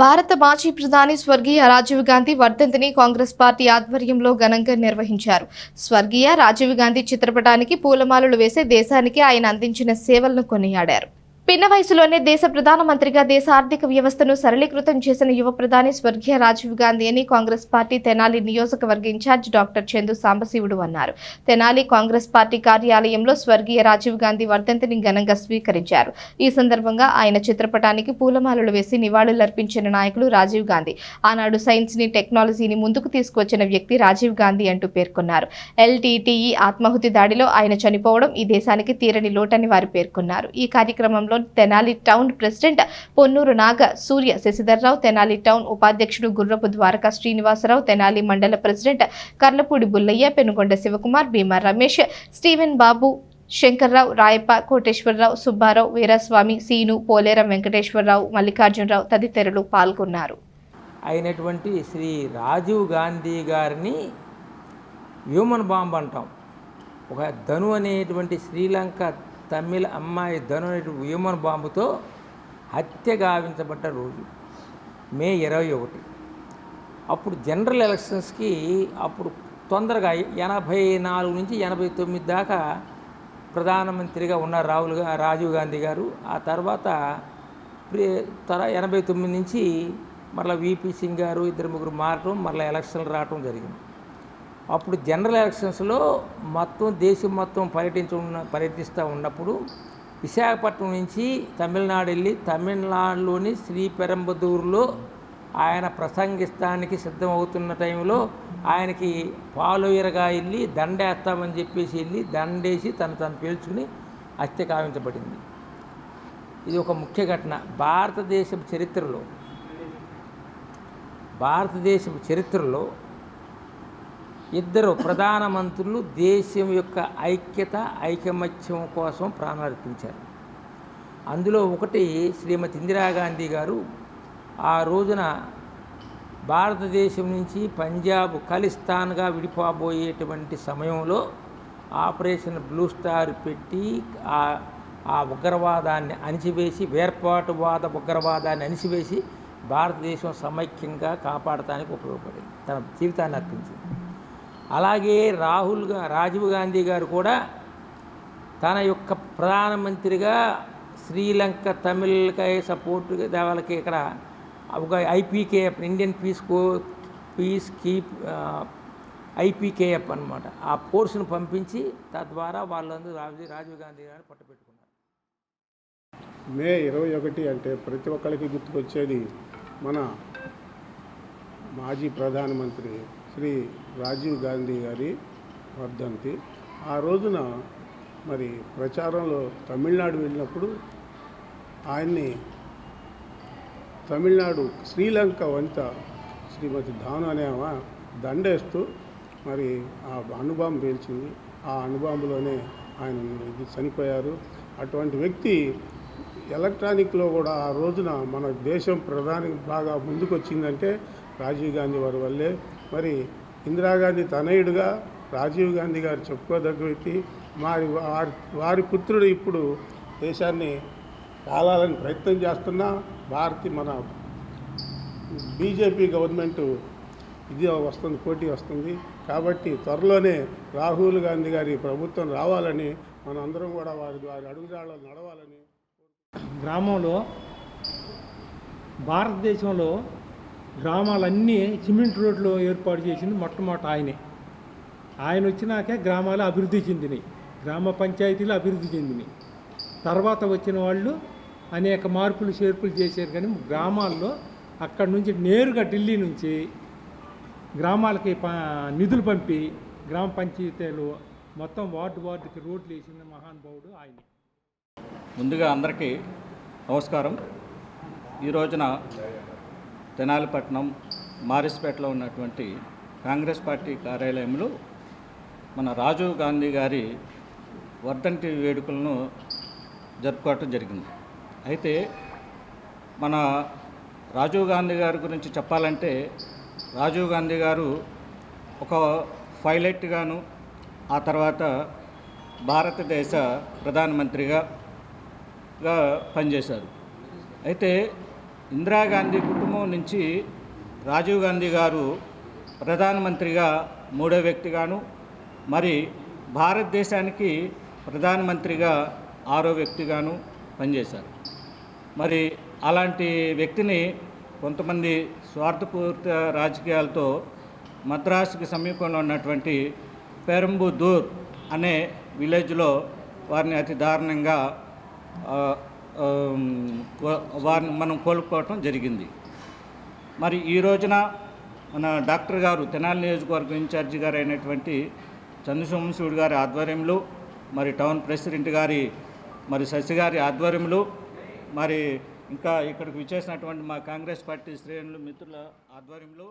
భారత మాజీ ప్రధాని స్వర్గీయ రాజీవ్ గాంధీ వర్ధంతిని కాంగ్రెస్ పార్టీ ఆధ్వర్యంలో ఘనంగా నిర్వహించారు. స్వర్గీయ రాజీవ్ గాంధీ చిత్రపటానికి పూలమాలలు వేసి దేశానికి ఆయన అందించిన సేవలను కొనియాడారు. పిన్న వయసులోనే దేశ ప్రధానమంత్రిగా దేశ ఆర్థిక వ్యవస్థను సరళీకృతం చేసిన యువ ప్రధాని స్వర్గీయ రాజీవ్ గాంధీ అని కాంగ్రెస్ పార్టీ తెనాలి నియోజకవర్గ ఇన్ఛార్జ్ డాక్టర్ చందు సాంబశివుడు అన్నారు. తెనాలి కాంగ్రెస్ పార్టీ కార్యాలయంలో స్వర్గీయ రాజీవ్ గాంధీ వర్ధంతిని ఘనంగా స్వీకరించారు. ఈ సందర్భంగా ఆయన చిత్రపటానికి పూలమాలలు వేసి నివాళులర్పించిన నాయకులు రాజీవ్ గాంధీ. ఆనాడు సైన్స్ని టెక్నాలజీని ముందుకు తీసుకువచ్చిన వ్యక్తి రాజీవ్ గాంధీ అంటూ పేర్కొన్నారు. ఎల్టీటీఈ ఆత్మాహుతి దాడిలో ఆయన చనిపోవడం ఈ దేశానికి తీరని లోటని వారు పేర్కొన్నారు. ఈ కార్యక్రమంలో Tenali town president Ponnuru Naga Surya Sasidhar Rao Tenali town ఉపాధ్యక్షుడు గుర్రపు ద్వారకా శ్రీనివాసరావు తెనాలి మండల ప్రెసిడెంట్ కర్లపూడి బుల్లయ్య పెనుగొండ శివకుమార్ భీమా రమేష్ స్టీవెన్ బాబు శంకర్రావు రాయప్ప కోటేశ్వరరావు సుబ్బారావు వీరస్వామి సీను పోలేరం వెంకటేశ్వరరావు మల్లికార్జునరావు తదితరులు పాల్గొన్నారు. అయినటువంటి శ్రీ రాజీవ్ గాంధీ గారిని హ్యూమన్ బాంబ్ అంటాం. ఒక ధను అనేటువంటి శ్రీలంక తమిళ అమ్మాయి ధను వ్యూమన్ బాంబుతో హత్య గావించబడ్డ రోజు మే ఇరవై ఒకటి. అప్పుడు జనరల్ ఎలక్షన్స్కి అప్పుడు తొందరగా ఎనభై నాలుగు నుంచి ఎనభై తొమ్మిది దాకా ప్రధానమంత్రిగా ఉన్న రాహుల్ రాజీవ్ గాంధీ గారు ఆ తర్వాత తర ఎనభై తొమ్మిది నుంచి మరలా విపి సింగ్ గారు ఇద్దరు ముగ్గురు మారటం మరలా ఎలక్షన్లు రావటం జరిగింది. అప్పుడు జనరల్ ఎలక్షన్స్లో మొత్తం దేశం మొత్తం పర్యటించ పర్యటిస్తూ ఉన్నప్పుడు విశాఖపట్నం నుంచి తమిళనాడు వెళ్ళి తమిళనాడులోని శ్రీపెరంబదూరులో ఆయన ప్రసంగిస్తానికి సిద్ధమవుతున్న టైంలో ఆయనకి పాలోయరగా వెళ్ళి దండేస్తామని చెప్పేసి వెళ్ళి దండేసి తను తను పేల్చుకుని హత్య కావించబడింది. ఇది ఒక ముఖ్య ఘటన. భారతదేశం చరిత్రలో భారతదేశం చరిత్రలో ఇద్దరు ప్రధానమంత్రులు దేశం యొక్క ఐక్యత ఐకమత్యం కోసం ప్రాణార్పించారు అందులో ఒకటి శ్రీమతి ఇందిరాగాంధీ గారు. ఆ రోజున భారతదేశం నుంచి పంజాబ్ ఖలిస్తాన్గా విడిపోబోయేటువంటి సమయంలో ఆపరేషన్ బ్లూ స్టార్ పెట్టి ఆ ఆ ఉగ్రవాదాన్ని అణిచివేసి వేర్పాటువాద ఉగ్రవాదాన్ని అణిచివేసి భారతదేశం సమైక్యంగా కాపాడటానికి ఉపయోగపడింది. తన జీవితాన్ని అర్పించింది. అలాగే రాహుల్గా రాజీవ్ గాంధీ గారు కూడా తన యొక్క ప్రధానమంత్రిగా శ్రీలంక తమిళకై సపోర్ట్ వాళ్ళకి ఇక్కడ ఒక ఐపీకేఎఫ్ ఇండియన్ పీస్ కో పీస్ కీప్ ఐపీకేఎఫ్ అన్నమాట. ఆ ఫోర్స్ను పంపించి తద్వారా వాళ్ళందరూ రాజీవ్ రాజీవ్ గాంధీ గారిని పట్టుపెట్టుకున్నారు మే ఇరవై ఒకటి అంటే ప్రతి ఒక్కరికి గుర్తుకొచ్చేది మన మాజీ ప్రధానమంత్రి శ్రీ రాజీవ్ గాంధీ గారి వర్ధంతి. ఆ రోజున మరి ప్రచారంలో తమిళనాడు వెళ్ళినప్పుడు ఆయన్ని తమిళనాడు శ్రీలంక వంత శ్రీమతి ధాను అనే దండేస్తూ మరి ఆ అణుబాంబు పేల్చింది. ఆ అణుబాంబులోనే ఆయన చనిపోయారు. అటువంటి వ్యక్తి ఎలక్ట్రానిక్లో కూడా ఆ రోజున మన దేశం ప్రధాని బాగా ముందుకు వచ్చిందంటే రాజీవ్ గాంధీ వారి వల్లే. మరి ఇందిరాగాంధీ తనయుడుగా రాజీవ్ గాంధీ గారు చెప్పుకోదగ్గ వ్యక్తి. మరి వారి వారి పుత్రుడు ఇప్పుడు దేశాన్ని కాలాలని ప్రయత్నం చేస్తున్నా భారతి మన బీజేపీ గవర్నమెంట్ ఇది వస్తుంది పోటీ వస్తుంది. కాబట్టి త్వరలోనే రాహుల్ గాంధీ గారి ప్రభుత్వం రావాలని మనందరం కూడా వారి వారి అడుగుజాడలు నడవాలని గ్రామంలో భారతదేశంలో గ్రామాలన్నీ సిమెంట్ రోడ్లు ఏర్పాటు చేసింది మొట్టమొదట ఆయనే. ఆయన వచ్చినాకే గ్రామాలు అభివృద్ధి చెందినాయి గ్రామ పంచాయతీలు అభివృద్ధి చెందినాయి. తర్వాత వచ్చిన వాళ్ళు అనేక మార్పులు చేర్పులు చేశారు కానీ గ్రామాల్లో అక్కడి నుంచి నేరుగా ఢిల్లీ నుంచి గ్రామాలకి ప నిధులు పంపి గ్రామ పంచాయతీలు మొత్తం వార్డు వార్డుకి రోడ్లు వేసిన మహానుభావుడు ఆయన. ముందుగా అందరికీ నమస్కారం. ఈ రోజున తెనాలిపట్నం మారిస్పేటలో ఉన్నటువంటి కాంగ్రెస్ పార్టీ కార్యాలయంలో మన రాజీవ్ గాంధీ గారి వర్ధంతి వేడుకలను జరుపుకోవటం జరిగింది. అయితే మన రాజీవ్ గాంధీ గారి గురించి చెప్పాలంటే రాజీవ్ గాంధీ గారు ఒక పైలట్గాను ఆ తర్వాత భారతదేశ ప్రధానమంత్రిగా పనిచేశారు. అయితే ఇందిరాగాంధీ కుటుంబం నుంచి రాజీవ్ గాంధీ గారు ప్రధానమంత్రిగా మూడో వ్యక్తిగాను మరి భారతదేశానికి ప్రధానమంత్రిగా ఆరో వ్యక్తిగాను పనిచేశారు. మరి అలాంటి వ్యక్తిని కొంతమంది స్వార్థపూరిత రాజకీయాలతో మద్రాసుకి సమీపంలో ఉన్నటువంటి పెరంబుదూర్ అనే విలేజ్లో వారిని అతి దారుణంగా వారిని మనం కోల్పోవటం జరిగింది. మరి ఈ రోజున మన డాక్టర్ గారు తెనాలి నియోజకవర్గం ఇన్ఛార్జి గారు అయినటువంటి చంద్రశోమశివుడు గారి ఆధ్వర్యంలో మరి టౌన్ ప్రెసిడెంట్ గారి మరి శశి గారి ఆధ్వర్యంలో మరి ఇంకా ఇక్కడికి విచ్చేసినటువంటి మా కాంగ్రెస్ పార్టీ శ్రేణులు మిత్రుల ఆధ్వర్యంలో